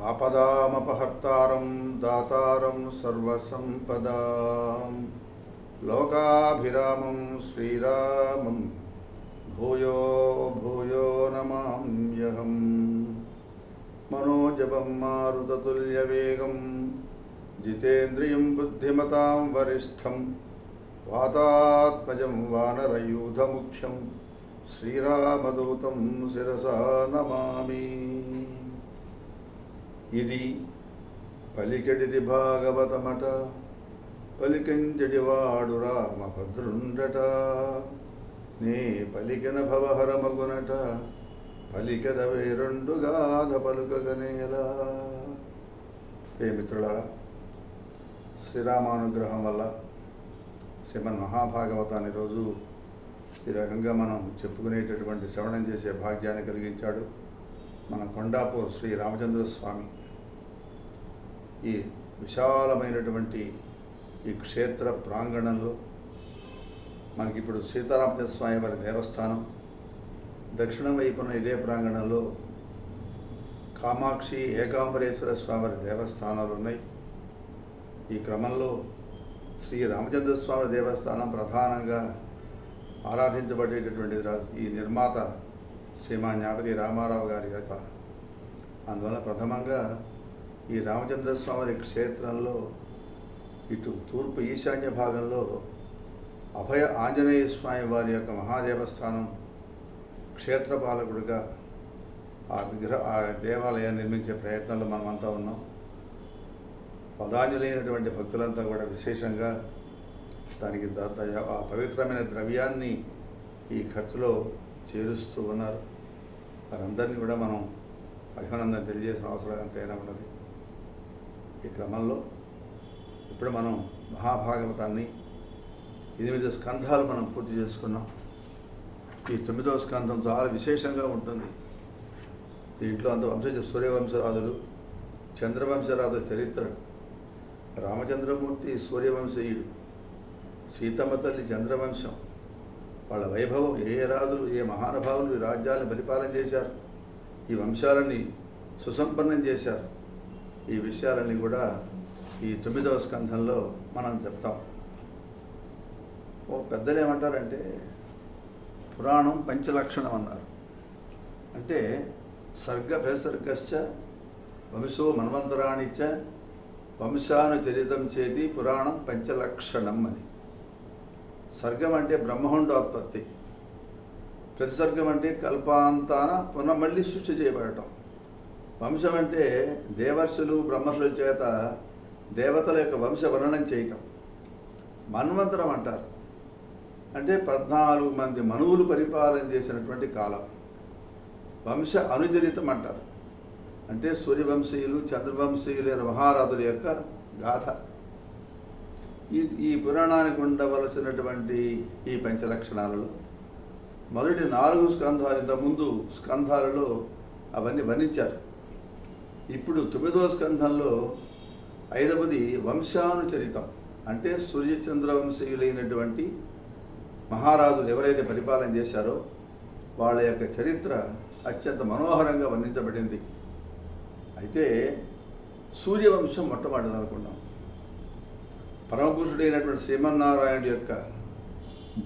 ఆపదామపహర్తారం దాతారం సర్వసంపదా. లోకాభిరామం శ్రీరామం భూయో భూయో నమామ్యహం మనోజపం మారుతతుల్యవేగం. జితేంద్రియం బుద్ధిమతాం వరిష్టం. వాతాత్మజం వానరయూధముఖ్యం. శ్రీరామదూతం శిరసా నమామి. ఇది పలికెడిది భాగవతమట పలికించడివాడు రామభద్రుండట. నే పలికిన భవహరమగునట పలికద రెండు గాథ పలుకగనేలా ఏ మిత్రులారా శ్రీరామానుగ్రహం వల్ల శ్రీమన్ మహాభాగవతాన్ని రోజు ఈ రకంగా మనం చెప్పుకునేటటువంటి శ్రవణం చేసే భాగ్యాన్ని కలిగించాడు మన కొండాపూర్ శ్రీ రామచంద్ర స్వామి. ఈ విశాలమైనటువంటి ఈ క్షేత్ర ప్రాంగణంలో మనకి ఇప్పుడు సీతారామచంద్ర స్వామి వారి దేవస్థానం. దక్షిణం వైపున ఇదే ప్రాంగణంలో కామాక్షి ఏకాంబరేశ్వర స్వామి వారి దేవస్థానాలు ఉన్నాయి. ఈ క్రమంలో శ్రీ రామచంద్ర స్వామి దేవస్థానం ప్రధానంగా ఆరాధించబడేటటువంటి ఈ నిర్మాత శ్రీమాన్ జ్ఞాపతి రామారావు గారి యొక్క అందువల్ల ప్రథమంగా ఈ రామచంద్ర స్వామి క్షేత్రంలో ఇటు తూర్పు ఈశాన్య భాగంలో అభయ ఆంజనేయ స్వామి వారి యొక్క మహాదేవస్థానం క్షేత్రపాలకుడిగా ఆ విగ్రహ ఆ దేవాలయాన్ని నిర్మించే ప్రయత్నంలో మనమంతా ఉన్నాం. పదాంజలైనటువంటి భక్తులంతా కూడా విశేషంగా దానికి ఆ పవిత్రమైన ద్రవ్యాన్ని ఈ ఖర్చులో చేరుస్తూ ఉన్నారు. వారందరినీ కూడా మనం అభినందన తెలియజేసిన అవసరం ఎంతైనా ఉన్నది. ఈ క్రమంలో ఇప్పుడు మనం మహాభాగవతాన్ని ఎనిమిది స్కంధాలు మనం పూర్తి చేసుకున్నాం. ఈ తొమ్మిదవ స్కంధం చాలా విశేషంగా ఉంటుంది. దీంట్లో అంత వంశజ సూర్యవంశరాజులు చంద్రవంశరాజు చరిత్ర రామచంద్రమూర్తి సూర్యవంశీయుడు సీతమ్మ తల్లి చంద్రవంశం. వాళ్ళ వైభవం ఏ ఏ రాజులు ఏ మహానుభావులు ఈ రాజ్యాలను పరిపాలన చేశారు? ఈ వంశాలని సుసంపన్నం చేశారు. ఈ విషయాలన్నీ కూడా ఈ తొమ్మిదవ స్కంధంలో మనం చెప్తాం. ఓ పెద్దలు ఏమంటారంటే పురాణం పంచలక్షణం అన్నారు. అంటే సర్గ భేసర్గశ్చ వంశో మన్వంతరాణిచ వంశానుచరితం చేతి పురాణం పంచలక్షణం అని. సర్గం అంటే బ్రహ్మహుండోత్పత్తి. ప్రతిసర్గం అంటే కల్పాంతాన పునః మళ్ళీ సృష్టి చేయబడటం. వంశం అంటే దేవర్షులు బ్రహ్మర్షుల చేత దేవతల యొక్క వంశ వర్ణనం చేయటం. మన్వంతరం అంటారు. అంటే పద్నాలుగు మంది మనువులు పరిపాలన చేసినటువంటి కాలం. వంశ అనుచరితం అంటారు. అంటే సూర్యవంశీయులు చంద్రవంశీయులైన మహారాజుల యొక్క గాథ. ఈ ఈ పురాణానికి ఉండవలసినటువంటి ఈ పంచలక్షణాలలో మొదటి నాలుగు స్కంధాలు ముందు స్కంధాలలో అవన్నీ వర్ణించారు. ఇప్పుడు తొమ్మిదవ స్కంధంలో ఐదవది వంశానుచరితం అంటే సూర్యచంద్ర వంశీయులైనటువంటి మహారాజులు ఎవరైతే పరిపాలన చేశారో వాళ్ళ యొక్క చరిత్ర అత్యంత మనోహరంగా వర్ణించబడింది. అయితే సూర్యవంశం మొట్టమొదటిది అనుకున్నాం. పరమపురుషుడైనటువంటి శ్రీమన్నారాయణుడు యొక్క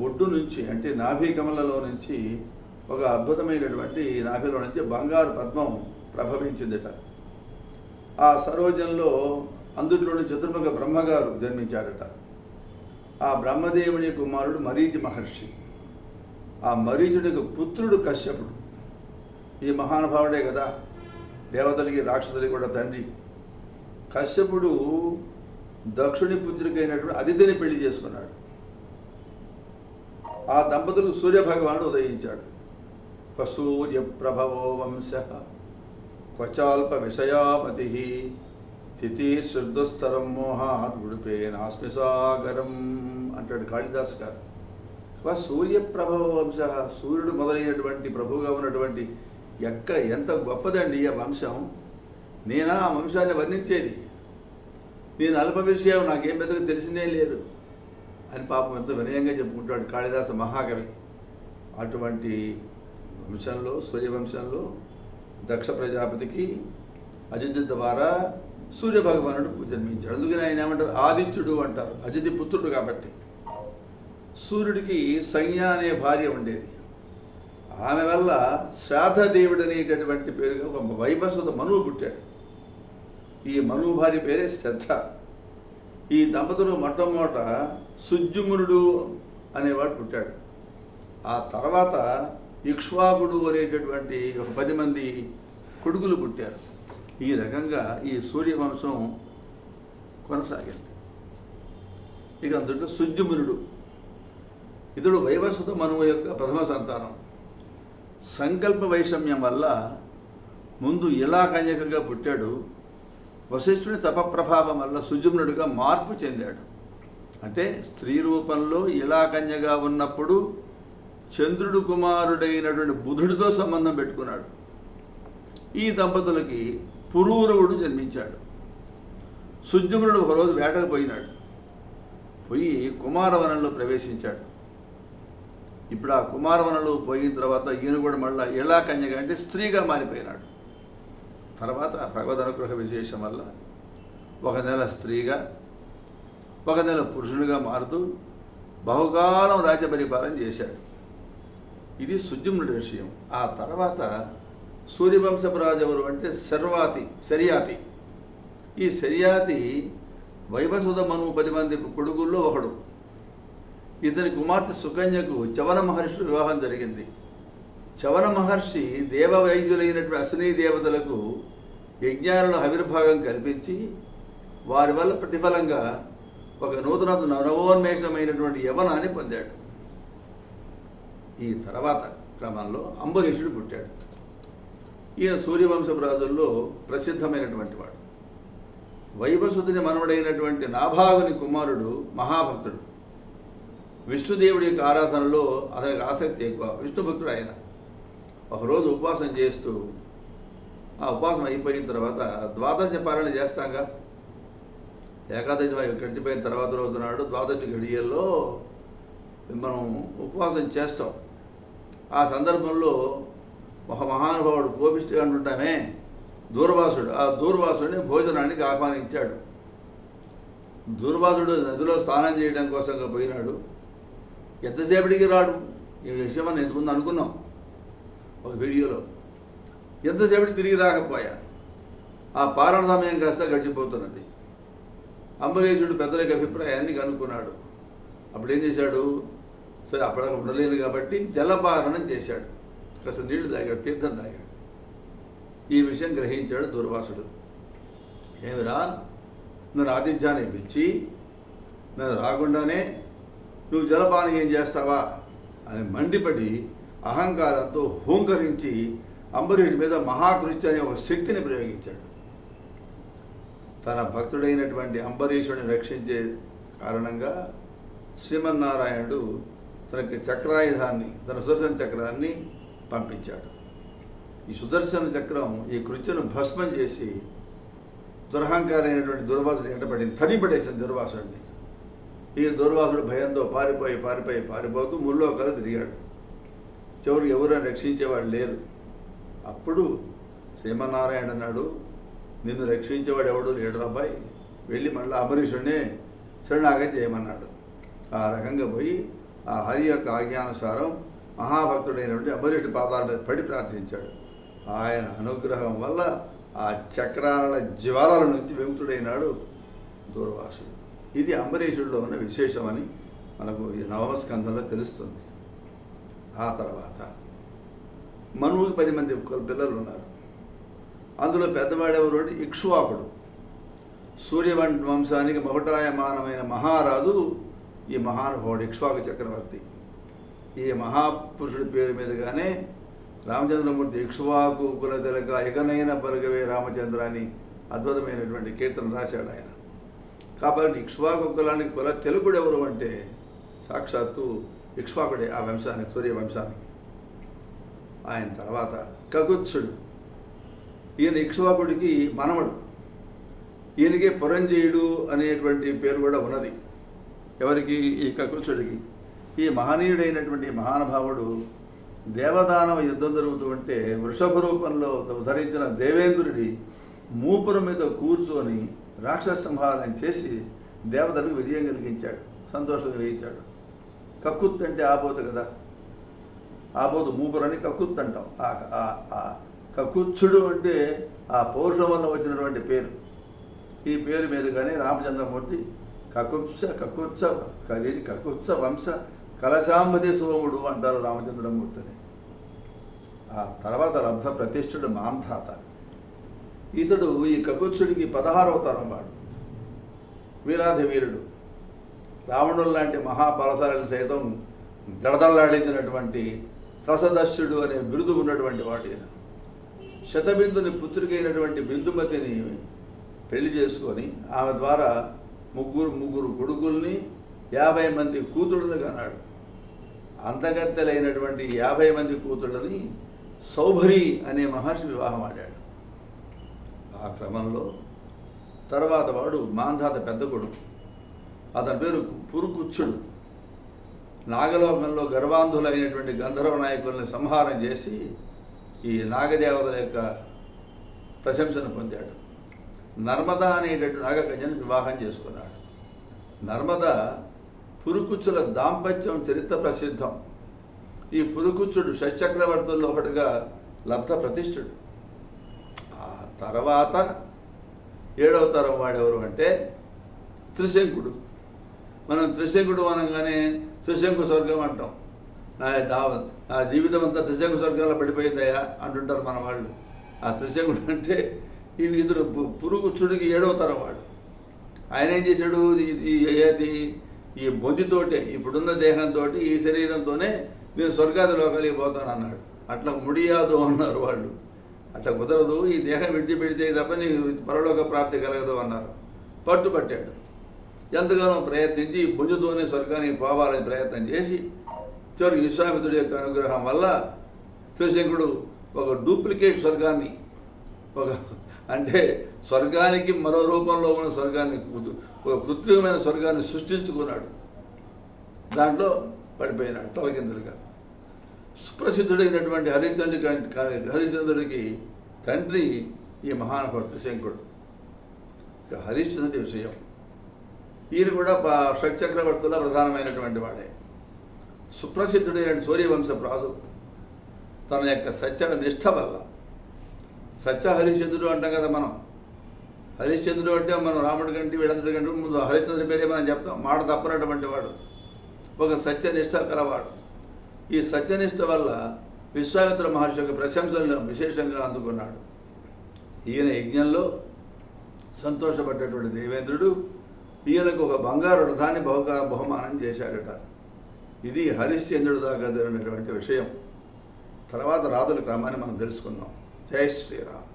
బొడ్డు నుంచి అంటే నాభి కమలలో నుంచి ఒక అద్భుతమైనటువంటి నాభిలో నుంచి బంగారు పద్మం ప్రభవించిందట. ఆ సరోజంలో అందులోని చతుర్ముఖ బ్రహ్మగారు జన్మించాడట ఆ బ్రహ్మదేవుని కుమారుడు మరీచి మహర్షి. ఆ మరీచుడికి పుత్రుడు కశ్యపుడు. ఈ మహానుభావుడే కదా దేవతలకి రాక్షసులకి కూడా తండ్రి. కశ్యపుడు దక్షుని పుత్రికైనటువంటి అదితిని పెళ్ళి చేసుకున్నాడు. ఆ దంపతులకు సూర్యభగవానుడు ఉదయించాడు. సూర్య ప్రభవో వంశ క్వచాల్ప విషయామతి తిథి శుద్ధస్తరం మోహాత్ ఉడిపే నాస్మిసాగరం అంటాడు కాళిదాస్ గారు. క్వ సూర్యప్రభవ వంశ సూర్యుడు మొదలైనటువంటి ప్రభువుగా ఉన్నటువంటి ఎక్క ఎంత గొప్పదండి ఆ వంశం. నేనా ఆ వంశాన్ని వర్ణించేది? నేను అల్ప విషయం నాకేం పెద్దగా తెలిసిందే లేదు. అని పాపం ఎంతో వినయంగా చెప్పుకుంటాడు కాళిదాస మహాకవి. అటువంటి వంశంలో సూర్యవంశంలో దక్ష ప్రజాపతికి అజిత్ ద్వారా సూర్య భగవానుడు జన్మించాడు. అందుకని ఆయన ఏమంటారు? ఆదిత్యుడు అంటారు. అజితి పుత్రుడు కాబట్టి. సూర్యుడికి సంజ్ఞ అనే భార్య ఉండేది. ఆమె వల్ల శ్రాద్ధదేవుడు అనేటటువంటి పేరుగా ఒక వైభస్వత మనువు పుట్టాడు. ఈ మనువు పేరే శ్రద్ధ. ఈ దంపతులు మొట్టమొదట సుజ్జుమునుడు అనేవాడు పుట్టాడు. ఆ తర్వాత ఇక్ష్వాకుడు అనేటటువంటి ఒక పది మంది కొడుకులు పుట్టారు. ఈ రకంగా ఈ సూర్యవంశం కొనసాగింది. ఇక అందులో సుజ్జుమునుడు ఇతడు వైవస్వత మనువు యొక్క ప్రథమ సంతానం. సంకల్ప వైషమ్యం వల్ల ముందు ఇలా కన్యకగా పుట్టాడు. వశిష్ఠుని తపప్రభావం వల్ల సుజుమ్నుడిగా మార్పు చెందాడు. అంటే స్త్రీ రూపంలో ఇలా కన్యగా ఉన్నప్పుడు చంద్రుడు కుమారుడైనటువంటి బుధుడితో సంబంధం పెట్టుకున్నాడు. ఈ దంపతులకి పురూరవుడు జన్మించాడు. సుజుమ్నుడు ఒకరోజు వేటకు పోయినాడు. పోయి కుమారవనంలో ప్రవేశించాడు. ఇప్పుడు ఆ కుమారవనంలో పోయిన తర్వాత ఈయన కూడా మళ్ళీ ఇలా కన్యగా అంటే స్త్రీగా మారిపోయినాడు. తర్వాత భగవద్ అనుగ్రహ విశేషం వల్ల ఒక నెల స్త్రీగా ఒక నెల పురుషుడిగా మారుతూ బహుకాలం రాజ్య పరిపాలన చేశాడు. ఇది సుజుమ్నుడి విషయం. ఆ తర్వాత సూర్యవంశపు రాజవరు అంటే శర్వాతి శర్యాతి. ఈ శర్యాతి వైవసుధ మను పది మంది కొడుకుల్లో ఒకడు. ఇతని కుమార్తె సుకన్యకు చవన మహర్షి వివాహం జరిగింది. చవన మహర్షి దేవ అశ్వినీ దేవతలకు యజ్ఞాలలో ఆవిర్భాగం కల్పించి వారి వల్ల ప్రతిఫలంగా ఒక నూతన నవోన్మేషమైనటువంటి యవనాన్ని పొందాడు. ఈ తర్వాత క్రమంలో అంబరీషుడు పుట్టాడు. ఈయన సూర్యవంశపు రాజుల్లో ప్రసిద్ధమైనటువంటి వాడు. వైవసుతుని మనవడైనటువంటి నాభాగుని కుమారుడు మహాభక్తుడు. విష్ణుదేవుడి యొక్క ఆరాధనలో అతనికి ఆసక్తి ఎక్కువ. విష్ణు భక్తుడు ఆయన. ఒకరోజు ఉపవాసం చేస్తూ ఆ ఉపవాసం అయిపోయిన తర్వాత ద్వాదశ పాలన చేస్తాంగా. ఏకాదశి గడిచిపోయిన తర్వాత రోజు నాడు ద్వాదశి గడియల్లో మనం ఉపవాసం చేస్తాం. ఆ సందర్భంలో ఒక మహానుభావుడు కోపిష్టి అంటుంటామే దూర్వాసుడు ఆ దూర్వాసుడిని భోజనానికి ఆహ్వానించాడు. దూర్వాసుడు నదిలో స్నానం చేయడం కోసంగా పోయినాడు. ఎంతసేపటికి రాడు? ఈ విషయం మనం ఇంతకుముందు అనుకున్నాం? ఒక వీడియోలో ఎంతసేపటి తిరిగి రాకపోయా? ఆ పాలన సమయం కాస్త గడిచిపోతున్నది. అంబరీషుడు పెద్దల యొక్క అభిప్రాయాన్ని కనుక్కున్నాడు. అప్పుడు ఏం చేశాడు? సరే అప్పటిదాకా ఉండలేను కాబట్టి జలపారణం చేశాడు. కాస్త నీళ్ళు తాగాడు తీర్థం తాగాడు. ఈ విషయం గ్రహించాడు దుర్వాసుడు. ఏమిరా? నన్ను ఆతిథ్యాన్ని పిలిచి నన్ను రాకుండానే నువ్వు జలపానం ఏం చేస్తావా అని మండిపడి అహంకారంతో హోంకరించి అంబరీష్ మీద మహాకృత్య అనే ఒక శక్తిని ప్రయోగించాడు. తన భక్తుడైనటువంటి అంబరీషుడిని రక్షించే కారణంగా శ్రీమన్నారాయణుడు తనకి చక్రాయుధాన్ని తన సుదర్శన చక్రాన్ని పంపించాడు. ఈ సుదర్శన చక్రం ఈ కృత్యను భస్మం చేసి దురహంకారైనటువంటి దుర్వాసుడు ఎంటబడింది తనిపడేసింది దుర్వాసుడిని. ఈ దుర్వాసుడు భయంతో పారిపోయి పారిపోయి పారిపోతూ ముల్లోకలు తిరిగాడు. చివరికి ఎవరైనా రక్షించేవాడు లేరు. అప్పుడు శ్రీమన్నారాయణ అన్నాడు నిన్ను రక్షించేవాడు ఎవడు లేడు అబ్బాయి వెళ్ళి మళ్ళీ అంబరీషుడినే శరణాగతి చేయమన్నాడు. ఆ రకంగా పోయి ఆ హరి యొక్క ఆజ్ఞానుసారం మహాభక్తుడైనటువంటి అంబరీషుడి పాదాల మీద పడి ప్రార్థించాడు. ఆయన అనుగ్రహం వల్ల ఆ చక్రాల జ్వాలల నుంచి విముక్తుడైనాడు దూర్వాసుడు. ఇది అంబరీషుడిలో ఉన్న విశేషమని మనకు ఈ నవమ స్కంధంలో తెలుస్తుంది. ఆ తర్వాత మనువుకి పది మంది పిల్లలు ఉన్నారు అందులో పెద్దవాడెవరు అంటే ఇక్ష్వాకుడు. సూర్యవం వంశానికి బహుటాయమానమైన మహారాజు ఈ మహానుభావుడు ఇక్ష్వాకు చక్రవర్తి. ఈ మహాపురుషుడి పేరు మీదుగానే రామచంద్రమూర్తి ఇక్ష్వాకు కుల తెలక ఎగనైన బలగవే రామచంద్ర అని అద్భుతమైనటువంటి కీర్తన రాశాడు ఆయన. కాబట్టి ఇక్ష్వాకు కులానికి కుల తెలుగుడు ఎవరు అంటే సాక్షాత్తు ఇక్ష్వాకుడే ఆ వంశానికి సూర్య వంశానికి. ఆయన తర్వాత కకుత్సుడు ఈయన ఇక్ష్వాకుడికి మనవడు. ఈయనకి పురంజయుడు అనేటువంటి పేరు కూడా ఉన్నది. ఎవరికి? ఈ కకుత్సుడికి ఈ మహనీయుడైనటువంటి మహానుభావుడు దేవదానవ యుద్ధం జరుగుతూ ఉంటే వృషభ రూపంలో ధరించిన దేవేంద్రుడి మూపురం మీద కూర్చొని రాక్షస సంహారం చేసి దేవతలకు విజయం కలిగించాడు. సంతోషం కలిగించాడు. కక్కుత్ అంటే ఆబోతు కదా. ఆబోతు మూపురని కక్కుత్ అంటాం. ఆ- ఆ- కక్కుచ్చుడు అంటే ఆ పౌరుషం వల్ల వచ్చినటువంటి పేరు. ఈ పేరు మీదుగానే రామచంద్రమూర్తి కకుత్స కకుత్స కది కకుత్స వంశ కలశాంబతి సోముడు అంటారు రామచంద్రమూర్తిని. ఆ తర్వాత లబ్ధ ప్రతిష్ఠుడు మాంధాత. ఇతడు ఈ కకుత్సుడికి పదహారవ తరం వాడు. వీరాధి వీరుడు రావణుడు లాంటి మహాబలశాలను సైతం దడదల్లాడించినటువంటి త్రసదస్యుడు అనే బిరుదు ఉన్నటువంటి వాడు ఈయన. శతబిందుని పుత్రికైనటువంటి బిందుమతిని పెళ్ళి చేసుకొని ఆమె ద్వారా ముగ్గురు ముగ్గురు కొడుకుల్ని యాభై మంది కూతుళ్ళని కన్నాడు. అంతగత్తెలైనటువంటి యాభై మంది కూతుళ్ళని సౌభరి అనే మహర్షి వివాహం ఆడాడు. ఆ క్రమంలో తర్వాత వాడు మాంధాత పెద్ద కొడుకు. అతని పేరు పురుకుచ్చుడు. నాగలోకంలో గర్వాంధులైనటువంటి గంధర్వ నాయకుల్ని సంహారం చేసి ఈ నాగదేవతల యొక్క ప్రశంసను పొందాడు. నర్మద అనేటటువంటి నాగకన్యను వివాహం చేసుకున్నాడు. నర్మద పురుకుచ్చుల దాంపత్యం చరిత్ర ప్రసిద్ధం. ఈ పురుకుచ్చుడు షట్చక్రవర్తుల్లో ఒకటిగా లబ్ధ ప్రతిష్ఠుడు. ఆ తర్వాత ఏడవ తరం వాడెవరు అంటే త్రిశంకుడు. మనం త్రిశంకుడు అనగానే త్రిశంకు స్వర్గం అంటాం. నా జీవితం అంతా త్రిశంకు స్వర్గంలో పడిపోయిందయ్యా అంటుంటారు మన వాళ్ళు. ఆ త్రిశంకుడు అంటే ఈ ఇతడు పు- పురుగుచ్చుడికి ఏడవ తరం వాడు. ఆయన ఏం చేశాడు? ఈ- ఈ ఏది? ఈ బొద్దితోటే ఇప్పుడున్న దేహంతో ఈ శరీరంతోనే నేను స్వర్గాది లోకాలకి పోతాను అన్నాడు. అట్లా ముడియాదు అన్నారు వాళ్ళు. అట్లా కుదరదు ఈ దేహం విడిచిపెడితే తప్ప నీకు పరలోక ప్రాప్తి కలగదు అన్నారు. పట్టుపట్టాడు ఎంతగానో ప్రయత్నించి ఈ స్వర్గానికి పోవాలని ప్రయత్నం చేసి చివరికి విశ్వామిత్రుడి యొక్క అనుగ్రహం వల్ల శివశంకుడు ఒక డూప్లికేట్ స్వర్గాన్ని ఒక అంటే స్వర్గానికి మరో రూపంలో ఉన్న స్వర్గాన్ని ఒక కృత్రిమమైన స్వర్గాన్ని సృష్టించుకున్నాడు. దాంట్లో పడిపోయినాడు తలకిందులుగా. సుప్రసిద్ధుడైనటువంటి హరిశ్చంద్రుడి కం- హరిశ్చంద్రుడికి తండ్రి ఈ మహానుభావ త్రిశంకుడు ఇక హరిశ్చంద్రుడి విషయం. ఈయన కూడా షట్చక్రవర్తుల ప్రధానమైనటువంటి వాడే. సుప్రసిద్ధుడైన సూర్యవంశపు రాజు. తన యొక్క సత్య నిష్ఠ వల్ల. సత్య హరిశ్చంద్రుడు అంటాం కదా మనం. హరిశ్చంద్రుడు అంటే మనం రాముడి కంటే వీళ్ళందరి కంటే ముందు హరిశ్చంద్రుడి పేరే మనం చెప్తాం. మాట తప్పనటువంటి వాడు. ఒక సత్యనిష్ట కలవాడు. ఈ సత్యనిష్ట వల్ల విశ్వామిత్ర మహర్షి యొక్క ప్రశంసలను విశేషంగా అందుకున్నాడు. ఈయన యజ్ఞంలో సంతోషపడ్డటువంటి దేవేంద్రుడు ఈయనకు ఒక బంగారు రథాన్ని బహుగా బహుమానం చేశాడట. ఇది హరిశ్చంద్రుడు దాకా జరిగినటువంటి విషయం. తర్వాత రాదుల క్రమాన్ని మనం తెలుసుకుందాం. జై శ్రీరామ్.